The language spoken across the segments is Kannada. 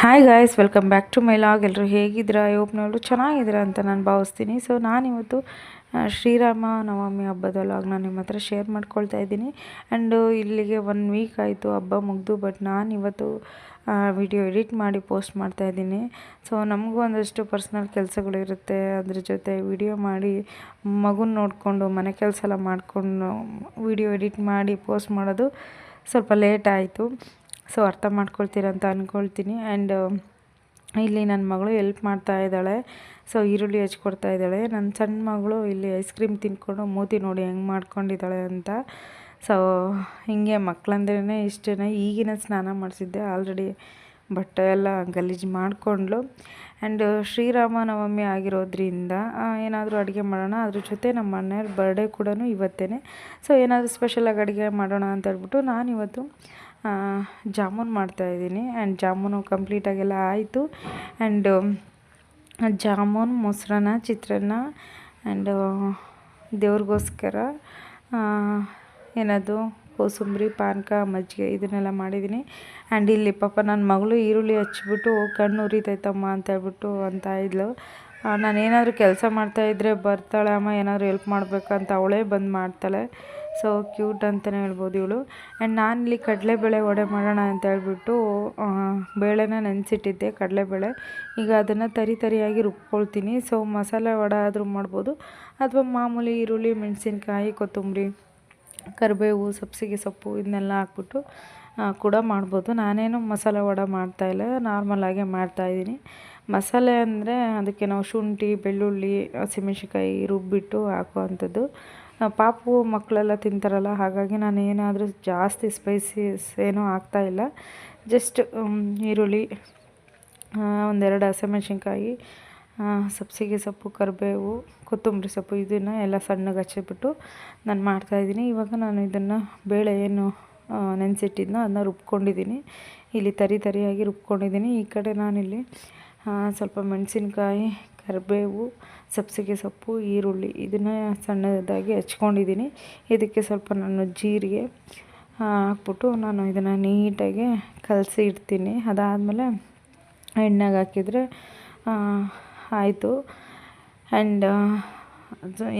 Hi guys welcome back to my vlog ಎಲ್ಲರೂ ಹೇಗಿದ್ದೀರಾ? ಯೋಪ್ನವರು ಚೆನ್ನಾಗಿದ್ದೀರಾ ಅಂತ ನಾನು ಭಾವಿಸ್ತೀನಿ. ಸೊ ನಾನಿವತ್ತು ಶ್ರೀರಾಮ ನವಮಿ ಹಬ್ಬದ ನಾನು ನಿಮ್ಮ ಹತ್ರ ಶೇರ್ ಮಾಡ್ಕೊಳ್ತಾ ಇದ್ದೀನಿ. ಆ್ಯಂಡ್ ಇಲ್ಲಿಗೆ ಒನ್ ವೀಕ್ ಆಯಿತು, ಹಬ್ಬ ಮುಗಿದು ಬಟ್ ನಾನು ಇವತ್ತು ವಿಡಿಯೋ ಎಡಿಟ್ ಮಾಡಿ ಪೋಸ್ಟ್ ಮಾಡ್ತಾ ಇದ್ದೀನಿ. ಸೊ ನಮಗೂ ಒಂದಷ್ಟು ಪರ್ಸ್ನಲ್ ಕೆಲಸಗಳಿರುತ್ತೆ ಅದ್ರ ಜೊತೆ ವಿಡಿಯೋ ಮಾಡಿ, ಮಗುನ ನೋಡಿಕೊಂಡು, ಮನೆ ಕೆಲಸ ಎಲ್ಲ ಮಾಡಿಕೊಂಡು ವಿಡಿಯೋ ಎಡಿಟ್ ಮಾಡಿ ಪೋಸ್ಟ್ ಮಾಡೋದು ಸ್ವಲ್ಪ ಲೇಟ್ ಆಯಿತು. ಸೊ ಅರ್ಥ ಮಾಡ್ಕೊಳ್ತೀರ ಅಂತ ಅಂದ್ಕೊಳ್ತೀನಿ ಆ್ಯಂಡ್ ಇಲ್ಲಿ ನನ್ನ ಮಗಳು ಎಲ್ಪ್ ಮಾಡ್ತಾ ಇದ್ದಾಳೆ. ಸೊ ಈರುಳ್ಳಿ ಹಚ್ಕೊಡ್ತಾ ಇದ್ದಾಳೆ. ನನ್ನ ಸಣ್ಣ ಮಗಳು ಇಲ್ಲಿ ಐಸ್ ಕ್ರೀಮ್ ತಿನ್ಕೊಂಡು ಮೂತಿ ನೋಡಿ ಹೆಂಗೆ ಮಾಡ್ಕೊಂಡಿದ್ದಾಳೆ ಅಂತ. ಸೊ ಹೀಗೆ ಮಕ್ಕಳಂದ್ರೇ ಇಷ್ಟೇ ಈಗಿನ ಸ್ನಾನ ಮಾಡಿಸಿದ್ದೆ ಆಲ್ರೆಡಿ ಬಟ್ಟೆ ಎಲ್ಲ ಗಲೀಜು ಮಾಡಿಕೊಂಡ್ಲು ಆ್ಯಂಡ್ ಶ್ರೀರಾಮನವಮಿ ಆಗಿರೋದ್ರಿಂದ ಏನಾದರೂ ಅಡುಗೆ ಮಾಡೋಣ. ಅದ್ರ ಜೊತೆ ನಮ್ಮ ಮನೆಯವ್ರ ಬರ್ಡೇ ಕೂಡ ಇವತ್ತೇ ಸೊ ಏನಾದರೂ ಸ್ಪೆಷಲಾಗಿ ಅಡುಗೆ ಮಾಡೋಣ ಅಂತ ಹೇಳ್ಬಿಟ್ಟು ನಾನಿವತ್ತು ಜಾಮೂನ್ ಮಾಡ್ತಾಯಿದ್ದೀನಿ ಆ್ಯಂಡ್ ಜಾಮೂನು ಕಂಪ್ಲೀಟಾಗೆಲ್ಲ ಆಯಿತು. ಆ್ಯಂಡ್ ಜಾಮೂನ್, ಮೊಸರನ್ನ, ಚಿತ್ರಾನ್ನ ಆ್ಯಂಡ್ ದೇವ್ರಿಗೋಸ್ಕರ ಏನದು, ಕೋಸಂಬರಿ, ಪಾನಕ, ಮಜ್ಜಿಗೆ ಇದನ್ನೆಲ್ಲ ಮಾಡಿದ್ದೀನಿ. ಆ್ಯಂಡ್ ಇಲ್ಲಿ ಪಾಪ ನನ್ನ ಮಗಳು ಈರುಳ್ಳಿ ಹಚ್ಚಿಬಿಟ್ಟು ಕಣ್ಣು ಉರಿತೈತಮ್ಮ ಅಂತ ಹೇಳ್ಬಿಟ್ಟು ಅಂತ ಇದ್ಲು. ನಾನೇನಾದರೂ ಕೆಲಸ ಮಾಡ್ತಾಯಿದ್ರೆ ಬರ್ತಾಳೆ ಅಮ್ಮ, ಏನಾದರೂ ಹೆಲ್ಪ್ ಮಾಡಬೇಕಂತ ಅವಳೇ ಬಂದು ಮಾಡ್ತಾಳೆ. ಸೊ ಕ್ಯೂಟ್ ಅಂತಲೇ ಹೇಳ್ಬೋದು ಇವಳು. ಆ್ಯಂಡ್ ನಾನಿಲ್ಲಿ ಕಡಲೆಬೇಳೆ ವಡೆ ಮಾಡೋಣ ಅಂತ ಹೇಳ್ಬಿಟ್ಟು ಬೇಳೆನ ನೆನೆಸಿಟ್ಟಿದ್ದೆ, ಕಡಲೆಬೇಳೆ. ಈಗ ಅದನ್ನು ತರಿ ತರಿಯಾಗಿ ರುಬ್ಕೊಳ್ತೀನಿ. ಸೊ ಮಸಾಲೆ ವಡೆ ಆದರೂ ಮಾಡ್ಬೋದು. ಅಥವಾ ಮಾಮೂಲಿ ಈರುಳ್ಳಿ, ಮೆಣಸಿನ್ಕಾಯಿ, ಕೊತ್ತಂಬರಿ, ಕರಿಬೇವು, ಸಬ್ಸಿಗೆ ಸೊಪ್ಪು ಇದನ್ನೆಲ್ಲ ಹಾಕ್ಬಿಟ್ಟು ಕೂಡ ಮಾಡ್ಬೋದು. ನಾನೇನು ಮಸಾಲೆ ವಡೆ ಮಾಡ್ತಾಯಿಲ್ಲ ನಾರ್ಮಲಾಗೆ ಮಾಡ್ತಾಯಿದ್ದೀನಿ ಮಸಾಲೆ ಅಂದರೆ ಅದಕ್ಕೆ ನಾವು ಶುಂಠಿ, ಬೆಳ್ಳುಳ್ಳಿ, ಹಸಿಮೆಣ್ಸಿನ್ಕಾಯಿ ರುಬ್ಬಿಟ್ಟು ಹಾಕುವಂಥದ್ದು. ಪಾಪು ಮಕ್ಕಳೆಲ್ಲ ತಿಂತಾರಲ್ಲ ಹಾಗಾಗಿ ನಾನು ಏನಾದರೂ ಜಾಸ್ತಿ ಸ್ಪೈಸಿಸ್ ಏನೂ ಆಗ್ತಾಯಿಲ್ಲ ಜಸ್ಟ್ ಈರುಳ್ಳಿ ಆ, ಒಂದೆರಡು ಹಸಿಮೆಣ್ಸಿನ್ಕಾಯಿ ಸಬ್ಸಿಗೆ ಸೊಪ್ಪು ಕರಿಬೇವು ಕೊತ್ತಂಬರಿ ಸೊಪ್ಪು ಇದನ್ನು ಎಲ್ಲ ಸಣ್ಣಗೆ ಹಚ್ಚಿಬಿಟ್ಟು ನಾನು ಮಾಡ್ತಾಯಿದ್ದೀನಿ ಇವಾಗ ನಾನು ಇದನ್ನು ಬೇಳೆ ಏನು ನೆನೆಸಿಟ್ಟಿದ್ನೋ ಅದನ್ನ ರುಬ್ಕೊಂಡಿದ್ದೀನಿ. ಇಲ್ಲಿ ತರಿ ತರಿಯಾಗಿ ರುಬ್ಕೊಂಡಿದ್ದೀನಿ. ಈ ಕಡೆ ನಾನಿಲ್ಲಿ ಸ್ವಲ್ಪ ಮೆಣಸಿನ್ಕಾಯಿ ಕರಿಬೇವು, ಸಬ್ಬಸಿಗೆ ಸೊಪ್ಪು, ಈರುಳ್ಳಿ ಇದನ್ನು ಸಣ್ಣದಾಗಿ ಹಚ್ಕೊಂಡಿದ್ದೀನಿ. ಇದಕ್ಕೆ ಸ್ವಲ್ಪ ನಾನು ಜೀರಿಗೆ ಹಾಕ್ಬಿಟ್ಟು ನಾನು ಇದನ್ನು ನೀಟಾಗಿ ಕಲಸಿ ಇಡ್ತೀನಿ. ಅದಾದಮೇಲೆ ಎಣ್ಣೆಗೆ ಹಾಕಿದರೆ ಆಯಿತು. ಆ್ಯಂಡ್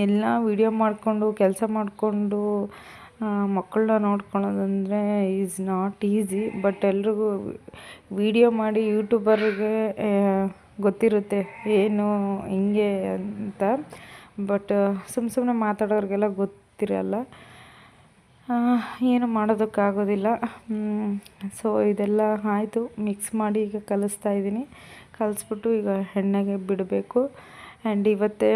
ಎಲ್ಲ ವಿಡಿಯೋ ಮಾಡಿಕೊಂಡು, ಕೆಲಸ ಮಾಡಿಕೊಂಡು ಮಕ್ಕಳನ್ನ ನೋಡ್ಕೊಳ್ಳೋದಂದ್ರೆ ಈಸ್ ನಾಟ್ ಈಸಿ ಬಟ್ ಎಲ್ರಿಗೂ ವಿಡಿಯೋ ಮಾಡಿ ಯೂಟ್ಯೂಬರ್ಗೆ ಗೊತ್ತಿರುತ್ತೆ ಏನು, ಹಿಂಗೆ ಅಂತ. ಬಟ್ ಸುಮ್ಮ ಸುಮ್ಮನೆ ಮಾತಾಡೋರಿಗೆಲ್ಲ ಗೊತ್ತಿರಲ್ಲ. ಏನು ಮಾಡೋದಕ್ಕಾಗೋದಿಲ್ಲ. ಸೊ ಇದೆಲ್ಲ ಆಯಿತು. ಮಿಕ್ಸ್ ಮಾಡಿ ಈಗ ಕಲಿಸ್ತಾ ಇದ್ದೀನಿ. ಕಲಿಸ್ಬಿಟ್ಟು ಈಗ ಎಣ್ಣೆಗೆ ಬಿಡಬೇಕು. ಆ್ಯಂಡ್ ಇವತ್ತೇ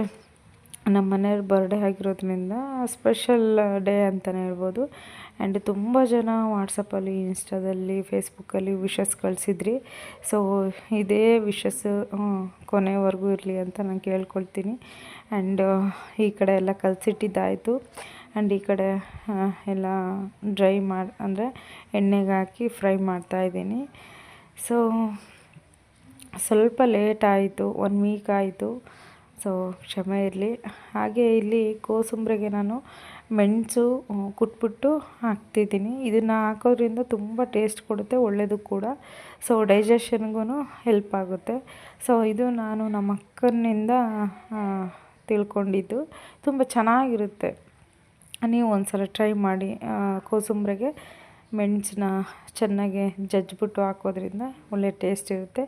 ನಮ್ಮ ಮನೆಯವ್ರ ಬರ್ಡೇ ಆಗಿರೋದ್ರಿಂದ ಸ್ಪೆಷಲ್ ಡೇ ಅಂತಲೇ ಹೇಳ್ಬೋದು. ಆ್ಯಂಡ್ ತುಂಬ ಜನ ವಾಟ್ಸಪ್ಪಲ್ಲಿ ಇನ್ಸ್ಟಾದಲ್ಲಿ ಫೇಸ್ಬುಕ್ಕಲ್ಲಿ ವಿಶಸ್ ಕಳಿಸಿದ್ರಿ. ಸೊ ಇದೇ ವಿಶಸ್ ಕೊನೆವರೆಗೂ ಇರಲಿ ಅಂತ ನಾನು ಕೇಳ್ಕೊಳ್ತೀನಿ. ಆ್ಯಂಡ್ ಈ ಕಡೆ ಎಲ್ಲ ಕಲಸಿಟ್ಟಿದ್ದಾಯಿತು ಆ್ಯಂಡ್ ಈ ಕಡೆ ಎಲ್ಲ ಡ್ರೈ ಮಾಡಿ, ಅಂದರೆ ಎಣ್ಣೆಗೆ ಹಾಕಿ ಫ್ರೈ ಮಾಡ್ತಾಯಿದ್ದೀನಿ ಸೊ ಸ್ವಲ್ಪ ಲೇಟ್ ಆಯಿತು ಒನ್ ವೀಕ್ ಆಯಿತು. ಸೊ ಕ್ಷಮೆ ಇರಲಿ. ಹಾಗೆ ಇಲ್ಲಿ ಕೋಸಂಬರಿಗೆ ನಾನು ಮೆಣಸು ಕುಟ್ಬಿಟ್ಟು ಹಾಕ್ತಿದ್ದೀನಿ. ಇದನ್ನು ಹಾಕೋದ್ರಿಂದ ತುಂಬ ಟೇಸ್ಟ್ ಕೊಡುತ್ತೆ ಒಳ್ಳೆಯದು ಕೂಡ. ಸೊ ಡೈಜೆಷನ್ಗೂ ಹೆಲ್ಪ್ ಆಗುತ್ತೆ. ಸೊ ಇದು ನಾನು ನಮ್ಮ ಅಕ್ಕನಿಂದ ತಿಳ್ಕೊಂಡಿದ್ದು. ತುಂಬ ಚೆನ್ನಾಗಿರುತ್ತೆ. ನೀವು ಒಂದ್ಸಲ ಟ್ರೈ ಮಾಡಿ ಕೋಸಂಬರಿಗೆ. ಮೆಣಸನ್ನ ಚೆನ್ನಾಗಿ ಜಜ್ಜಿಬಿಟ್ಟು ಹಾಕೋದ್ರಿಂದ ಒಳ್ಳೆ ಟೇಸ್ಟ್ ಇರುತ್ತೆ.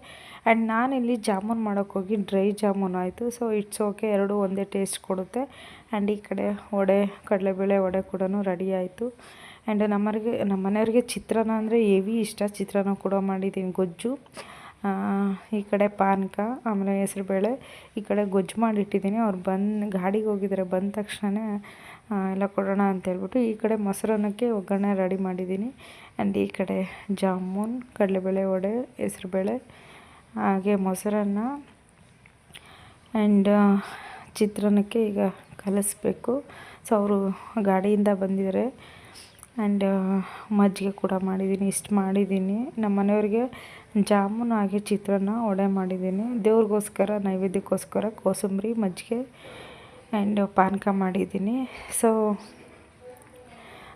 ಆ್ಯಂಡ್ ನಾನಿಲ್ಲಿ ಜಾಮೂನ್ ಮಾಡೋಕ್ಕೋಗಿ ಡ್ರೈ ಜಾಮೂನ್ ಆಯಿತು. ಸೊ ಇಟ್ಸ್ ಓಕೆ ಎರಡೂ ಒಂದೇ ಟೇಸ್ಟ್ ಕೊಡುತ್ತೆ. ಆ್ಯಂಡ್ ಈ ಕಡೆ ವಡೆ, ಕಡಲೆಬೇಳೆ ವಡೆ ಕೂಡ ರೆಡಿ ಆಯಿತು. ಆ್ಯಂಡ್ ನಮ್ಮವ್ರಿಗೆ ನಮ್ಮ ಮನೆಯವ್ರಿಗೆ ಚಿತ್ರಾನ್ನ ಅಂದರೆ ಹೆವಿ ಇಷ್ಟ. ಚಿತ್ರಾನ್ನ ಕೂಡ ಮಾಡಿದ್ದೀನಿ ಗೊಜ್ಜು. ಈ ಕಡೆ ಪಾನಕ, ಆಮೇಲೆ ಹೆಸರುಬೇಳೆ, ಈ ಕಡೆ ಗೊಜ್ಜು ಮಾಡಿಟ್ಟಿದ್ದೀನಿ. ಅವ್ರು ಬಂದು, ಗಾಡಿಗೆ ಹೋಗಿದ್ದಾರೆ ಬಂದ ತಕ್ಷಣ ಎಲ್ಲ ಕೊಡೋಣ ಅಂತ ಹೇಳ್ಬಿಟ್ಟು ಈ ಕಡೆ ಮೊಸರನ್ನಕ್ಕೆ ಒಗ್ಗರಣೆ ರೆಡಿ ಮಾಡಿದ್ದೀನಿ. ಆ್ಯಂಡ್ ಈ ಕಡೆ ಜಾಮೂನ್, ಕಡಲೆಬೇಳೆ ವಡೆ, ಹೆಸರುಬೇಳೆ, ಹಾಗೆ ಮೊಸರನ್ನ. ಆ್ಯಂಡ್ ಚಿತ್ರಾನ್ನಕ್ಕೆ ಈಗ ಕಲಿಸ್ಬೇಕು. ಸೊ, ಅವರು ಗಾಡಿಯಿಂದ ಬಂದಿದ್ದಾರೆ ಆ್ಯಂಡ್ ಮಜ್ಜಿಗೆ ಕೂಡ ಮಾಡಿದ್ದೀನಿ, ಇಷ್ಟು ಮಾಡಿದ್ದೀನಿ. ನಮ್ಮ ಮನೆಯವ್ರಿಗೆ ಜಾಮೂನು ಹಾಗೆ ಚಿತ್ರಾನ್ನ ವಡೆ ಮಾಡಿದ್ದೀನಿ. ದೇವ್ರಿಗೋಸ್ಕರ, ನೈವೇದ್ಯಕ್ಕೋಸ್ಕರ ಕೋಸಂಬರಿ, ಮಜ್ಜಿಗೆ ಆ್ಯಂಡ್ ಪಾನಕ ಮಾಡಿದ್ದೀನಿ. ಸೊ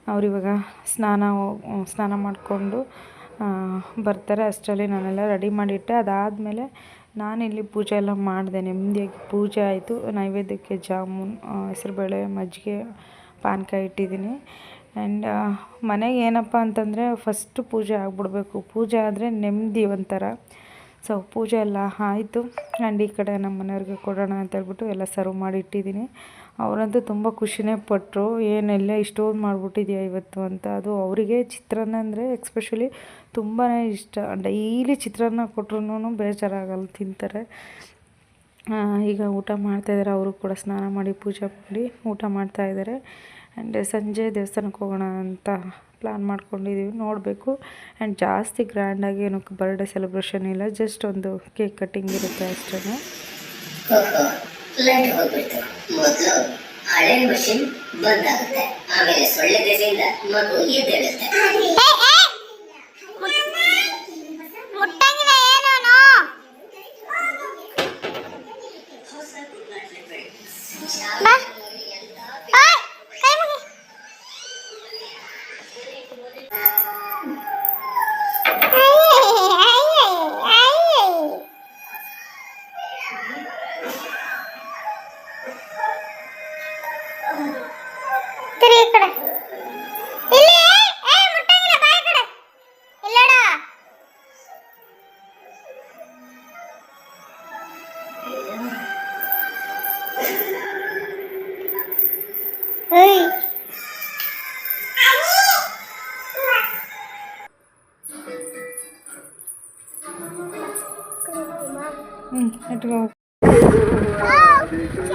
ಅವರಿವಾಗ ಸ್ನಾನ ಸ್ನಾನ ಮಾಡಿಕೊಂಡು ಬರ್ತಾರೆ. ಅಷ್ಟರಲ್ಲಿ ನಾನೆಲ್ಲ ರೆಡಿ ಮಾಡಿಟ್ಟೆ. ಅದಾದಮೇಲೆ ನಾನಿಲ್ಲಿ ಪೂಜೆ ಎಲ್ಲ ಮಾಡಿದೆ. ನೆಮ್ಮದಿಯಾಗಿ ಪೂಜೆ ಆಯಿತು. ನೈವೇದ್ಯಕ್ಕೆ ಜಾಮೂನ್ ಹೆಸರುಬೇಳೆ, ಮಜ್ಜಿಗೆ, ಪಾನಕ ಇಟ್ಟಿದ್ದೀನಿ. ಆ್ಯಂಡ್ ಮನೆಗೆ ಏನಪ್ಪ ಅಂತಂದರೆ ಫಸ್ಟು ಪೂಜೆ ಆಗಿಬಿಡ್ಬೇಕು. ಪೂಜೆ ಆದರೆ ನೆಮ್ಮದಿ ಒಂಥರ. ಸೊ ಪೂಜೆ ಎಲ್ಲ ಆಯಿತು. ಆ್ಯಂಡ್ ಈ ಕಡೆ ನಮ್ಮ ಮನೆಯವ್ರಿಗೆ ಕೊಡೋಣ ಅಂತ ಹೇಳ್ಬಿಟ್ಟು ಎಲ್ಲ ಸರ್ವ್ ಮಾಡಿ ಇಟ್ಟಿದ್ದೀನಿ. ಅವರಂತೂ ತುಂಬ ಖುಷಿನೇ ಪಟ್ಟರು ಏನೆಲ್ಲ ಇಷ್ಟೊಂದು ಮಾಡಿಬಿಟ್ಟಿದ್ಯಾ ಇವತ್ತು ಅಂತ. ಅದು ಅವರಿಗೆ ಚಿತ್ರಾನ್ನ ಅಂದರೆ ಎಕ್ಸ್ಪೆಷಲಿ ತುಂಬಾ ಇಷ್ಟ. ಡೈಲಿ ಚಿತ್ರಾನ್ನ ಕೊಟ್ರು ಬೇಜಾರಾಗಲ್ಲ ತಿಂತಾರೆ. ಈಗ ಊಟ ಮಾಡ್ತಾಯಿದ್ದಾರೆ ಅವರು ಕೂಡ ಸ್ನಾನ ಮಾಡಿ ಪೂಜೆ ಮಾಡಿ ಊಟ ಮಾಡ್ತಾಯಿದ್ದಾರೆ ಆ್ಯಂಡ್ ಸಂಜೆ ದೇವಸ್ಥಾನಕ್ಕೆ ಹೋಗೋಣ ಅಂತ ಪ್ಲ್ಯಾನ್ ಮಾಡ್ಕೊಂಡಿದ್ದೀವಿ ನೋಡಬೇಕು. ಆ್ಯಂಡ್ ಜಾಸ್ತಿ ಗ್ರ್ಯಾಂಡಾಗಿ ಏನು ಬರ್ಡೇ ಸೆಲೆಬ್ರೇಷನ್ ಇಲ್ಲ ಜಸ್ಟ್ ಒಂದು ಕೇಕ್ ಕಟ್ಟಿಂಗ್ ಇರುತ್ತೆ ಅಷ್ಟೇ ಹಳೆ ಮಷಿನ್ ಬಂದ್ ಆಗುತ್ತೆ ಆಮೇಲೆ ಸೊಳ್ಳೆ ದೆಸೆಯಿಂದ ಮಗು ಎದ್ದೇಳುತ್ತೆ. ಮುಟ್ಟಂಗಿಲ್ಲ ആഗ്രഹിക്കുന്നത്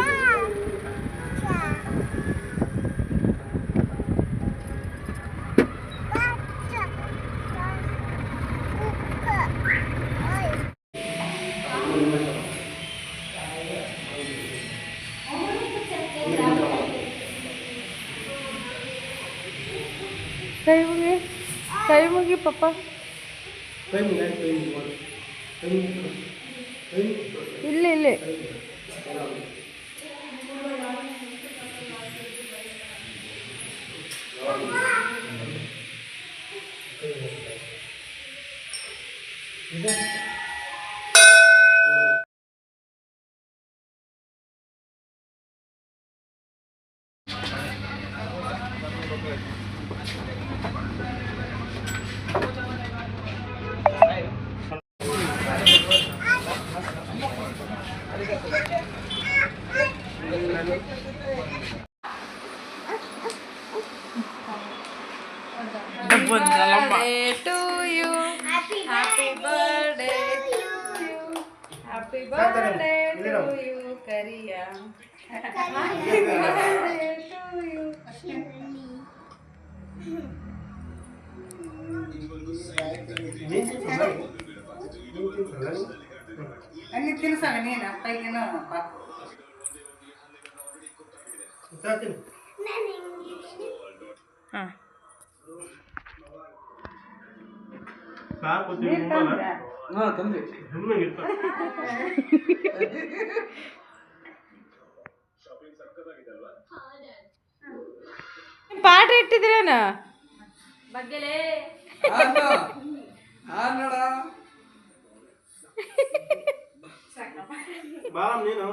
Kayo mo gi. Kayo mo gi, papa. Kayo mo gi, kayo mo gi. Kayo mo gi. ഇല്ല ഇല്ല ಪಪ್ಪ ಇಲ್ಲ birthday to you. Happy birthday to you. Happy birthday to you, Karia. Happy birthday to you. అన్ని తెలుసాను నేను అబ్బాయికి అప్ప Hah. ಹಾ ಪಾಠ ಇಟ್ಟಿದ್ರೇನ ಬಗ್ಗೆಲೇ. ಬಾರಮ್ಮ ನೀನು?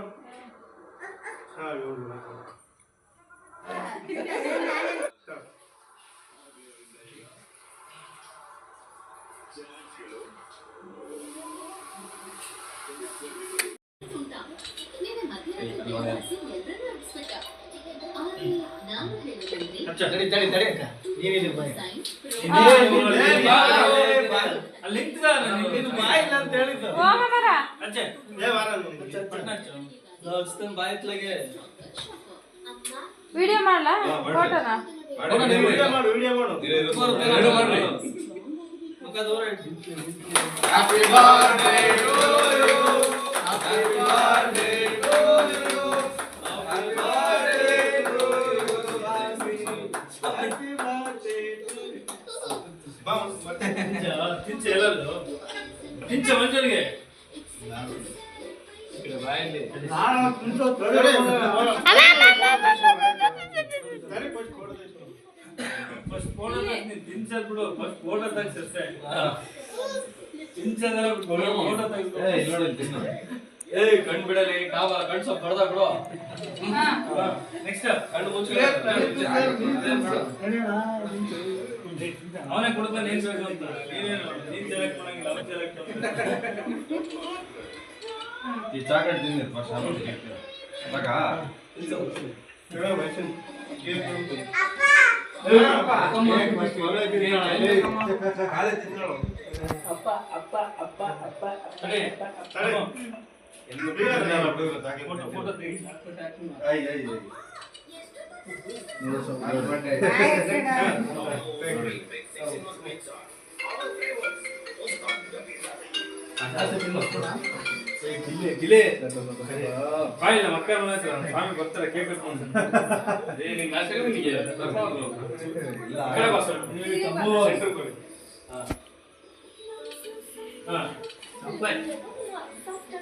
ವಿಡಿಯೋ ಮಾಡಲಾ ಫೋಟೋನಾ ವಿಡಿಯೋ ಮಾಡು ವಿಡಿಯೋ ಮಾಡು. Happy birthday to you happy birthday to you happy birthday to you happy birthday to you బాం మట్టించా తించేలలు తించే మంచిగా ఇక్కడ బాయండి నారా ఇంట్లో తొడగ ಏಯ್ ಕಣ್ ಬಿಡಲಿ ಕಾವ ಕಣ್ ಸ್ವಲ್ಪ ಬರ್ದ ಬಿಡು ನೆಕ್ಸ್ಟ್ ಕಣ್ಣು ಮುಚ್ಚ ಅವನೇ ಕೊಡ್ತಾನೆ ಏನ್ ಬೇಕು ಅಂತ ನೀನೇನು ನೀನ್ ಸೆಲೆಕ್ಟ್ ಮಾಡಂಗಿಲ್ಲ ಅವ್ನು ಸೆಲೆಕ್ಟ್ ಈ ಚಾಕ್ಲೇಟ್ ತಿಂದಿರಿ ಫಸ್ಟ್ ಸಾಕಾ ಹೇಳೋ ಮನುಷ್ಯನ್ ಕೇಕ್ ಕಾಲೇ ತಿನ್ನೋಳು ತಡಿ ತಡಿ. ಗಿಲೆ ಬಾಯಿ ನಮ್ಮ ಅಕ್ಕ ಸ್ವಾಮಿ ಬರ್ತಾರೆ ಕೇಕ್ ಕಟ್ಕೊಂಡು. ಸೆಂಟ್ರಿಗೆ ಹಾ. ಹಾ. ಸಂಪ್ಲಾಯ್. ನಾನು ಬರ್ತೀನಿ ಬಾ.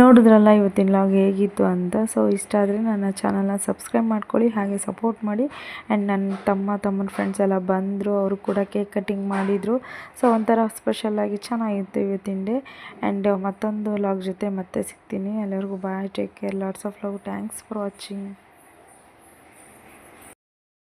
ನೋಡಿದ್ರಲ್ಲ, ಇವತ್ತಿನ ಲಾಗ್ ಹೇಗಿತ್ತು ಅಂತ. ಸೊ ಇಷ್ಟ ಆದರೆ ನನ್ನ ಚಾನಲ್ನ ಸಬ್ಸ್ಕ್ರೈಬ್ ಮಾಡ್ಕೊಳ್ಳಿ, ಹಾಗೆ ಸಪೋರ್ಟ್ ಮಾಡಿ. ಆ್ಯಂಡ್ ನನ್ನ ತಮ್ಮ, ತಮ್ಮನ ಫ್ರೆಂಡ್ಸ್ ಎಲ್ಲ ಬಂದರು, ಅವರು ಕೂಡ ಕೇಕ್ ಕಟ್ಟಿಂಗ್ ಮಾಡಿದರು. ಸೊ ಒಂಥರ ಸ್ಪೆಷಲಾಗಿ ಚೆನ್ನಾಗಿತ್ತು ಇವತ್ತಿನ ಡೇ ಆ್ಯಂಡ್ ಮತ್ತೊಂದು ಲಾಗ್ ಜೊತೆ ಮತ್ತೆ ಸಿಗ್ತೀನಿ. ಎಲ್ಲರಿಗೂ bye take care lots of love thanks for watching